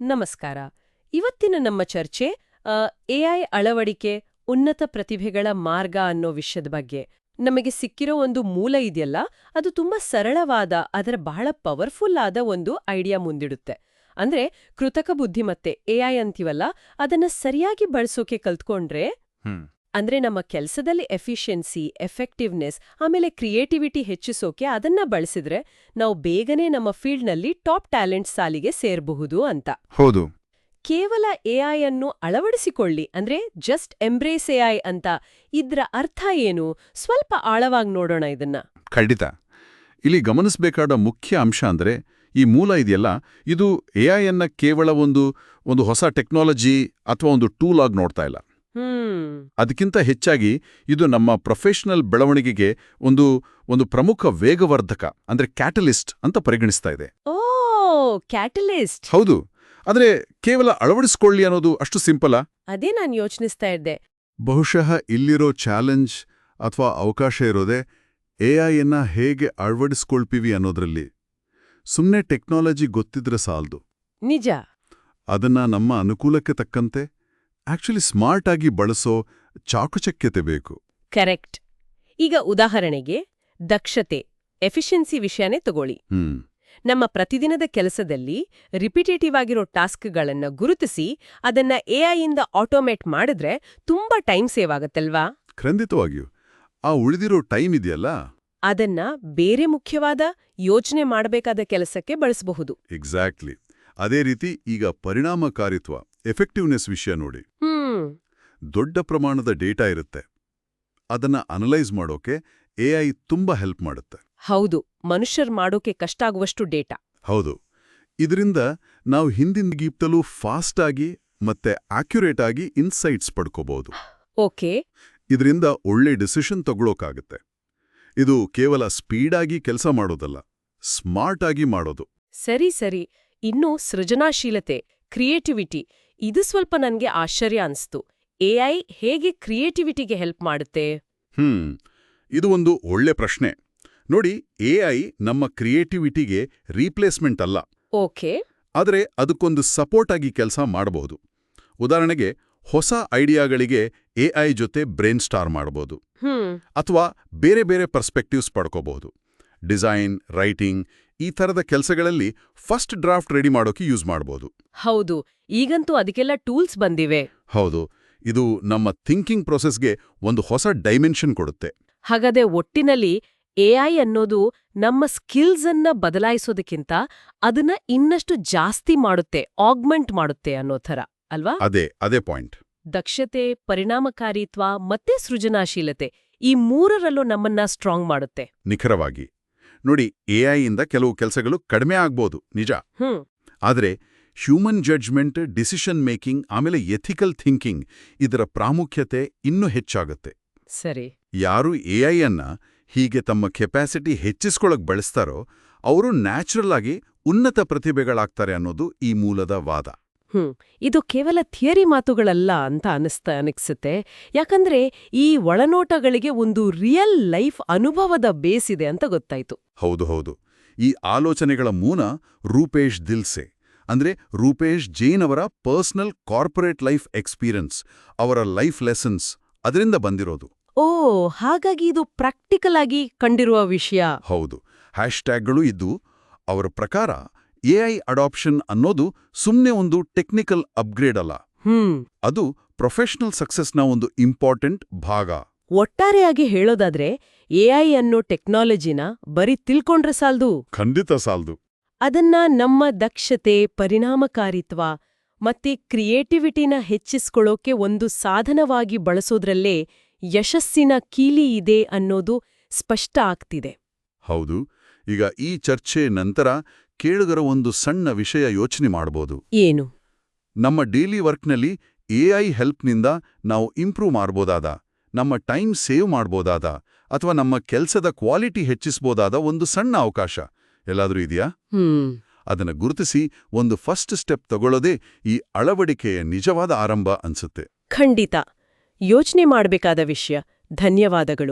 ನಮಸ್ಕಾರ. ಇವತ್ತಿನ ನಮ್ಮ ಚರ್ಚೆ ಎಐ ಅಳವಡಿಕೆ, ಉನ್ನತ ಪ್ರತಿಭೆಗಳ ಮಾರ್ಗ ಅನ್ನೋ ವಿಷಯದ ಬಗ್ಗೆ. ನಮಗೆ ಸಿಕ್ಕಿರೋ ಒಂದು ಮೂಲ ಇದೆಯಲ್ಲ, ಅದು ತುಂಬಾ ಸರಳವಾದ, ಅದರ ಬಹಳ ಪವರ್ಫುಲ್ ಆದ ಒಂದು ಐಡಿಯಾ ಮುಂದಿಡುತ್ತೆ. ಅಂದ್ರೆ ಕೃತಕ ಬುದ್ಧಿಮತ್ತೆ ಎಐ ಅಂತೀವಲ್ಲ, ಅದನ್ನ ಸರಿಯಾಗಿ ಬಳಸೋಕೆ ಕಲ್ತ್ಕೊಂಡ್ರೆ ಅಂದ್ರೆ ನಮ್ಮ ಕೆಲಸದಲ್ಲಿ ಎಫಿಷಿಯನ್ಸಿ ಎಫೆಕ್ಟಿವ್ನೆಸ್ ಆಮೇಲೆ ಕ್ರಿಯೇಟಿವಿಟಿ ಹೆಚ್ಚಿಸೋಕೆ ಅದನ್ನ ಬಳಸಿದ್ರೆ ನಾವು ಬೇಗನೆ ನಮ್ಮ ಫೀಲ್ಡ್ನಲ್ಲಿ ಟಾಪ್ ಟ್ಯಾಲೆಂಟ್ ಸಾಲಿಗೆ ಸೇರಬಹುದು ಅಂತ. ಹೌದು. ಕೇವಲ ಎಐ ಅನ್ನು ಅಳವಡಿಸಿಕೊಳ್ಳಿ ಅಂದ್ರೆ ಜಸ್ಟ್ ಎಂಬ್ರೇಸ್ ಎಐ ಅಂತ ಇದ್ರ ಅರ್ಥ ಏನು? ಸ್ವಲ್ಪ ಆಳವಾಗಿ ನೋಡೋಣ ಇದನ್ನ. ಖಂಡಿತ. ಇಲ್ಲಿ ಗಮನಿಸಬೇಕಾದ ಮುಖ್ಯ ಅಂಶ ಅಂದ್ರೆ ಈ ಮೂಲ ಇದೆಯಲ್ಲ ಇದು ಎಐಯನ್ನ ಕೇವಲ ಒಂದು ಒಂದು ಹೊಸ ಟೆಕ್ನಾಲಜಿ ಅಥವಾ ಒಂದು ಟೂಲ್ ಆಗಿ ನೋಡ್ತಾ ಇಲ್ಲ. ಅದಕ್ಕಿಂತ ಹೆಚ್ಚಾಗಿ ಇದು ನಮ್ಮ ಪ್ರೊಫೆಷನಲ್ ಬೆಳವಣಿಗೆಗೆ ಒಂದು ಒಂದು ಪ್ರಮುಖ ವೇಗವರ್ಧಕ ಅಂದ್ರೆ ಕ್ಯಾಟಲಿಸ್ಟ್ ಅಂತ ಪರಿಗಣಿಸ್ತಾ ಇದೆ. Oh catalyst. ಹೌದು. ಆದರೆ ಕೇವಲ ಅಳವಡಿಸ್ಕೊಳ್ಳಿ ಅನ್ನೋದು ಅಷ್ಟು ಸಿಂಪಲಾ. ಅದೇ ನಾನು ಯೋಚನಿಸ್ತಾ ಇದ್ದೆ. ಬಹುಶಃ ಇಲ್ಲಿರೋ ಚಾಲೆಂಜ್ ಅಥವಾ ಅವಕಾಶ ಇರೋದೇ ಎಐಯನ್ನ ಹೇಗೆ ಅಳವಡಿಸ್ಕೊಳ್ತೀವಿ ಅನ್ನೋದ್ರಲ್ಲಿ. ಸುಮ್ಮನೆ ಟೆಕ್ನಾಲಜಿ ಗೊತ್ತಿದ್ರೆ ಸಾಲ್ದು. ನಿಜ. ಅದನ್ನ ನಮ್ಮ ಅನುಕೂಲಕ್ಕೆ ತಕ್ಕಂತೆ ಆಕ್ಚುಲಿ ಸ್ಮಾರ್ಟ್ ಆಗಿ ಬಳಸೋ ಚಾಕುಚಕ್ಯತೆ ಬೇಕು. ಕರೆಕ್ಟ್ ಈಗ ಉದಾಹರಣೆಗೆ ದಕ್ಷತೆ ಎಫಿಷಿಯನ್ಸಿ ವಿಷಯನೇ ತಗೊಳ್ಳಿ. ನಮ್ಮ ಪ್ರತಿದಿನದ ಕೆಲಸದಲ್ಲಿ ರಿಪಿಟೇಟಿವ್ ಆಗಿರೋ ಟಾಸ್ಕ್ಗಳನ್ನು ಗುರುತಿಸಿ ಅದನ್ನ ಎಐಯಿಂದ ಆಟೋಮೇಟ್ ಮಾಡಿದ್ರೆ ತುಂಬಾ ಟೈಮ್ ಸೇವ್ ಆಗತ್ತಲ್ವಾ? ಖಂಡಿತವಾಗಿಯೂ. ಆ ಉಳಿದಿರೋ ಟೈಮ್ ಇದೆಯಲ್ಲ? ಅದನ್ನ ಬೇರೆ ಮುಖ್ಯವಾದ ಯೋಜನೆ ಮಾಡಬೇಕಾದ ಕೆಲಸಕ್ಕೆ ಬಳಸಬಹುದು. ಎಕ್ಸಾಕ್ಟ್ಲಿ ಅದೇ ರೀತಿ ಈಗ ಪರಿಣಾಮಕಾರಿತ್ವ. ಎಫೆಕ್ಟಿವ್ನೆಸ್ ವಿಷಯ ನೋಡಿ. ದೊಡ್ಡ ಪ್ರಮಾಣದ ಡೇಟಾ ಇರುತ್ತೆ. ಅದನ್ನ ಅನಲೈಸ್ ಮಾಡೋಕೆ ಎಐ ತುಂಬಾ ಹೆಲ್ಪ್ ಮಾಡುತ್ತೆ. ಹೌದು ಮನುಷ್ಯರ್ ಮಾಡೋಕೆ ಕಷ್ಟ ಆಗುವಷ್ಟು ಡೇಟಾ. ಹೌದು. ಇದರಿಂದ ನಾವು ಹಿಂದಿನಗಿಂತಲೂ ಫಾಸ್ಟ್ ಆಗಿ ಮತ್ತೆ ಆಕ್ಯುರೇಟ್ ಆಗಿ ಇನ್ಸೈಟ್ಸ್ ಪಡ್ಕೋಬಹುದು ಓಕೆ. ಇದರಿಂದ ಒಳ್ಳೆ ಡಿಸಿಷನ್ ತಗೊಳ್ಳೋಕಾಗುತ್ತೆ ಇದು ಕೇವಲ ಸ್ಪೀಡಾಗಿ ಕೆಲಸ ಮಾಡೋದಲ್ಲ ಸ್ಮಾರ್ಟ್ ಆಗಿ ಮಾಡೋದು. ಸರಿ ಸರಿ. ಇನ್ನು ಸೃಜನಾಶೀಲತೆ ಕ್ರಿಯೇಟಿವಿಟಿ. ಇದು ಸ್ವಲ್ಪ ನನಗೆ ಆಶ್ಚರ್ಯ ಅನ್ಸ್ತು. ಎಐ ಹೇಗೆ ಕ್ರಿಯೇಟಿವಿಟಿಗೆ ಹೆಲ್ಪ್ ಮಾಡುತ್ತೆ? ಹ್ಮ್ ಇದು ಒಂದು ಒಳ್ಳೆ ಪ್ರಶ್ನೆ. ನೋಡಿ ಎಐ ನಮ್ಮ ಕ್ರಿಯೇಟಿವಿಟಿಗೆ ರೀಪ್ಲೇಸ್ಮೆಂಟ್ ಅಲ್ಲ. ಓಕೆ. ಆದರೆ ಅದಕ್ಕೊಂದು ಸಪೋರ್ಟ್ ಆಗಿ ಕೆಲಸ ಮಾಡಬಹುದು ಉದಾಹರಣೆಗೆ ಹೊಸ ಐಡಿಯಾಗಳಿಗೆ ಎಐ ಜೊತೆ ಬ್ರೇನ್ ಸ್ಟಾರ್ ಮಾಡಬಹುದು ಅಥವಾ ಬೇರೆ ಬೇರೆ ಪರ್ಸ್ಪೆಕ್ಟಿವ್ಸ್ ಪಡ್ಕೋಬಹುದು ಡಿಸೈನ್ ರೈಟಿಂಗ್ ಈ ಥರದ ಕೆಲಸಗಳಲ್ಲಿ ಫಸ್ಟ್ ಡ್ರಾಫ್ಟ್ ರೆಡಿ ಮಾಡೋಕೆ ಯೂಸ್ ಮಾಡಬಹುದು ಹೌದು ಈಗಂತೂ ಅದಕ್ಕೆಲ್ಲ ಟೂಲ್ಸ್ ಬಂದಿವೆ. ಹೌದು ಇದು ನಮ್ಮ ಥಿಂಕಿಂಗ್ ಪ್ರೊಸೆಸ್ಗೆ ಒಂದು ಹೊಸ ಡೈಮೆನ್ಷನ್ ಕೊಡುತ್ತೆ. ಹಾಗಾದ್ರೆ ಒಟ್ಟಿನಲ್ಲಿ ಎಐ ಅನ್ನೋದು ನಮ್ಮ ಸ್ಕಿಲ್ಸ್ ಅನ್ನ ಬದಲಾಯಿಸೋದಕ್ಕಿಂತ ಅದನ್ನ ಇನ್ನಷ್ಟು ಜಾಸ್ತಿ ಮಾಡುತ್ತೆ ಆಗ್ಮೆಂಟ್ ಮಾಡುತ್ತೆ ಅನ್ನೋ ಥರ ಅಲ್ವಾ? ಅದೇ ಅದೇ ಪಾಯಿಂಟ್. ದಕ್ಷತೆ ಪರಿಣಾಮಕಾರಿತ್ವ ಮತ್ತೆ ಸೃಜನಾಶೀಲತೆ ಈ ಮೂರರಲ್ಲೂ ನಮ್ಮನ್ನ ಸ್ಟ್ರಾಂಗ್ ಮಾಡುತ್ತೆ. ನಿಖರವಾಗಿ. ನೋಡಿ ಎಐಯಿಂದ ಕೆಲವು ಕೆಲಸಗಳು ಕಡಿಮೆ ಆಗ್ಬೋದು ನಿಜ. ಆದರೆ ಹ್ಯೂಮನ್ ಜಡ್ಜ್ಮೆಂಟ್ ಡಿಸಿಷನ್ ಮೇಕಿಂಗ್ ಆಮೇಲೆ ಎಥಿಕಲ್ ಥಿಂಕಿಂಗ್ ಇದರ ಪ್ರಾಮುಖ್ಯತೆ ಇನ್ನೂ ಹೆಚ್ಚಾಗುತ್ತೆ. ಸರಿ. ಯಾರು ಎಐಯನ್ನ ಹೀಗೆ ತಮ್ಮ ಕೆಪಾಸಿಟಿ ಹೆಚ್ಚಿಸ್ಕೊಳಕ್ ಬಳಸ್ತಾರೋ ಅವರು ನ್ಯಾಚುರಲ್ ಆಗಿ ಉನ್ನತ ಪ್ರತಿಭೆಗಳಾಗ್ತಾರೆ ಅನ್ನೋದು ಈ ಮೂಲದ ವಾದ. ಹ್ಮ್ ಇದು ಕೇವಲ ಥಿಯರಿ ಮಾತುಗಳಲ್ಲ ಅಂತ ಅನಿಸ್ತಾ ಅನಿಸುತ್ತೆ ಯಾಕಂದ್ರೆ ಈ ಒಳನೋಟಗಳಿಗೆ ಒಂದು ರಿಯಲ್ ಲೈಫ್ ಅನುಭವದ ಬೇಸ್ ಇದೆ ಅಂತ ಗೊತ್ತಾಯ್ತು. ಹೌದು ಹೌದು. ಈ ಆಲೋಚನೆಗಳ ಮೂಲ ರೂಪೇಶ್ ದಿಲ್ಸೆ. ಅಂದ್ರೆ ರೂಪೇಶ್ ಜೈನ್ ಅವರ ಪರ್ಸನಲ್ ಕಾರ್ಪೊರೇಟ್ ಲೈಫ್ ಎಕ್ಸ್ಪೀರಿಯನ್ಸ್ ಅವರ ಲೈಫ್ ಲೆಸನ್ಸ್ ಅದರಿಂದ ಬಂದಿರೋದು. ಓ ಹಾಗಾಗಿ ಇದು ಪ್ರಾಕ್ಟಿಕಲ್ ಆಗಿ ಕಂಡಿರುವ ವಿಷಯ. ಹೌದು. ಹ್ಯಾಶ್ಟ್ಯಾಗ್ಗಳು ಇದ್ದು ಅವರ ಪ್ರಕಾರ ಎಐ ಅಡಾಪ್ಷನ್ ಅನ್ನೋದು ಸುಮ್ಮನೆ ಒಂದು ಟೆಕ್ನಿಕಲ್ ಅಪ್ಗ್ರೇಡ್ ಅಲ್ಲ. ಹ್ಮ್. ಅದು ಪ್ರೊಫೆಷನಲ್ ಸಕ್ಸಸ್ನ ಒಂದು ಇಂಪಾರ್ಟೆಂಟ್ ಭಾಗ. ಒಟ್ಟಾರೆಯಾಗಿ ಹೇಳೋದಾದ್ರೆ ಎಐ ಅನ್ನೋ ಟೆಕ್ನಾಲಜಿನ ಬರೀ ತಿಳ್ಕೊಂಡ್ರೆ ಸಾಲ್ದು. ಖಂಡಿತ ಸಾಲ್ದು. ಅದನ್ನ ನಮ್ಮ ದಕ್ಷತೆ ಪರಿಣಾಮಕಾರಿತ್ವ ಮತ್ತೆ ಕ್ರಿಯೇಟಿವಿಟಿನ ಹೆಚ್ಚಿಸ್ಕೊಳ್ಳೋಕೆ ಒಂದು ಸಾಧನವಾಗಿ ಬಳಸೋದ್ರಲ್ಲೇ ಯಶಸ್ಸಿನ ಕೀಲಿ ಇದೆ ಅನ್ನೋದು ಸ್ಪಷ್ಟ ಆಗ್ತಿದೆ. ಹೌದು. ಈಗ ಈ ಚರ್ಚೆ ನಂತರ ಕೇಳುಗರ ಒಂದು ಸಣ್ಣ ವಿಷಯ ಯೋಚನೆ ಮಾಡಬಹುದು ಏನು? ನಮ್ಮ ಡೈಲಿ ವರ್ಕ್ನಲ್ಲಿ ಎಐ ಹೆಲ್ಪ್ನಿಂದ ನಾವು ಇಂಪ್ರೂವ್ ಮಾಡ್ಬೋದಾದ ನಮ್ಮ ಟೈಮ್ ಸೇವ್ ಮಾಡ್ಬೋದಾದ ಅಥವಾ ನಮ್ಮ ಕೆಲಸದ ಕ್ವಾಲಿಟಿ ಹೆಚ್ಚಿಸ್ಬೋದಾದ ಒಂದು ಸಣ್ಣ ಅವಕಾಶ. ಎಲ್ಲಾದರೂ ಇದೆಯಾ? ಅದನ್ನು ಗುರುತಿಸಿ ಒಂದು ಫಸ್ಟ್ ಸ್ಟೆಪ್ ತಗೊಳ್ಳೋದೇ ಈ ಅಳವಡಿಕೆಯ ನಿಜವಾದ ಆರಂಭ ಅನ್ಸುತ್ತೆ. ಖಂಡಿತ. ಯೋಚನೆ ಮಾಡಬೇಕಾದ ವಿಷಯ. ಧನ್ಯವಾದಗಳು.